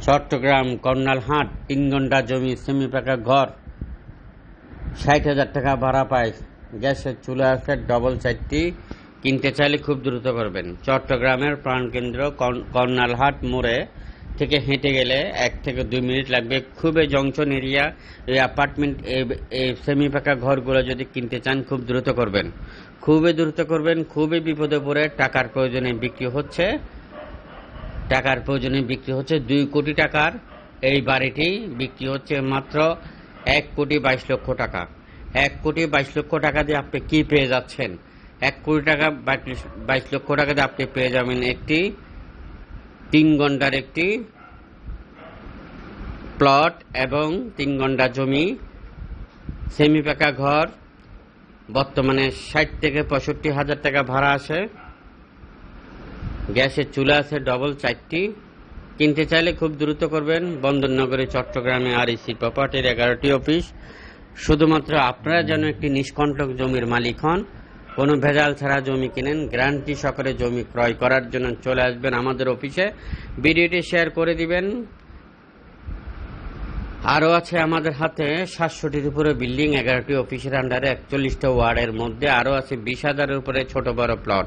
চট্টগ্রাম কর্নালহাট তিন ঘণ্টা জমি, সেমি পাকা ঘর। ষাট হাজার টাকা ভাড়া পায়। গ্যাসের চুলা আছে ডবল চারটি। কিনতে চাইলে খুব দ্রুত করবেন। চট্টগ্রামের প্রাণকেন্দ্র কর্ন- কর্নালহাট মোড়ে থেকে হেঁটে গেলে এক থেকে দুই মিনিট লাগবে। খুবই জংশন এরিয়া, এই অ্যাপার্টমেন্ট এই সেমি পাকা ঘরগুলো যদি কিনতে চান, খুব দ্রুত করবেন। খুবই দ্রুত করবেন, খুবই বিপদে পড়ে টাকার প্রয়োজনে বিক্রি হচ্ছে। টাকার প্রয়োজনে বিক্রি হচ্ছে দুই কোটি টাকার। এই বাড়িটি বিক্রি হচ্ছে মাত্র এক কোটি বাইশ লক্ষ টাকা। এক কোটি বাইশ লক্ষ টাকা দিয়ে আপনি কি পেয়ে যাচ্ছেন? এক কোটি টাকা বাইশ- লক্ষ টাকা দিয়ে আপনি পেয়ে যাবেন একটি তিন ঘণ্টার একটি প্লট এবং তিন ঘণ্টা জমি, সেমি পাকা ঘর, বর্তমানে ষাট থেকে পঁয়ষট্টি হাজার টাকা ভাড়া আসে গ্যাসের চুলা আছে ডবল চারটি। কিনতে চাইলে খুব দ্রুত করবেন। বন্দরনগরে, চট্টগ্রামে আর ইসি প্রপার্টির এগারোটি অফিস শুধুমাত্র আপনারা যেন একটি নিষ্কণ্টক জমির মালিক হন, কোনো ভেজাল ছাড়া জমি কিনেন, গ্যারান্টি সহকারে জমি ক্রয় করার জন্য চলে আসবেন আমাদের অফিসে ভিডিওটি শেয়ার করে দিবেন। আরও আছে আমাদের হাতে সাতশোটির উপরে বিল্ডিং, এগারোটি অফিসের আন্ডারে একচল্লিশটা ওয়ার্ডের মধ্যে আরও আছে বিশ হাজারের উপরে ছোট বড় প্লট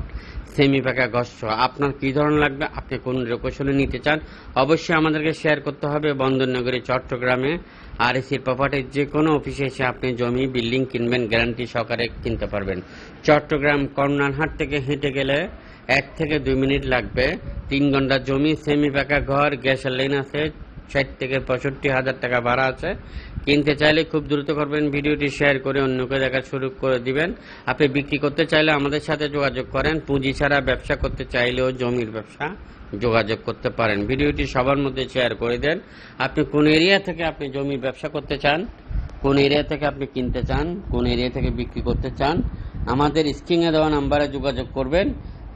সেমি পাকা গস্য আপনার কী ধরনের লাগবে? আপনি কোন লোকেশনে নিতে চান? অবশ্যই আমাদেরকে শেয়ার করতে হবে বন্দরনগরী, চট্টগ্রামে আর এসির প্রপার্টির যে কোনো অফিসে এসে আপনি জমি, বিল্ডিং কিনবেন গ্যারান্টি সহকারে কিনতে পারবেন। চট্টগ্রাম কর্নারহাট থেকে হেঁটে গেলে এক থেকে দুই মিনিট লাগবে। তিন ঘণ্টা জমি সেমি পাকা ঘর, গ্যাসের লাইন আছে। ষাট থেকে পঁয়ষট্টি হাজার টাকা ভাড়া আছে। কিনতে চাইলে খুব দ্রুত করবেন, ভিডিওটি শেয়ার করে অন্যকে দেখা শুরু করে দিবেন। আপনি বিক্রি করতে চাইলে আমাদের সাথে যোগাযোগ করেন। পুঁজি ছাড়া ব্যবসা করতে চাইলেও জমির ব্যবসা যোগাযোগ করতে পারেন। ভিডিওটি সবার মধ্যে শেয়ার করে দেন। আপনি কোন এরিয়া থেকে আপনি জমি ব্যবসা করতে চান, কোন এরিয়া থেকে আপনি কিনতে চান, কোন এরিয়া থেকে বিক্রি করতে চান, আমাদের স্ক্রিনে দেওয়া নাম্বারে যোগাযোগ করবেন।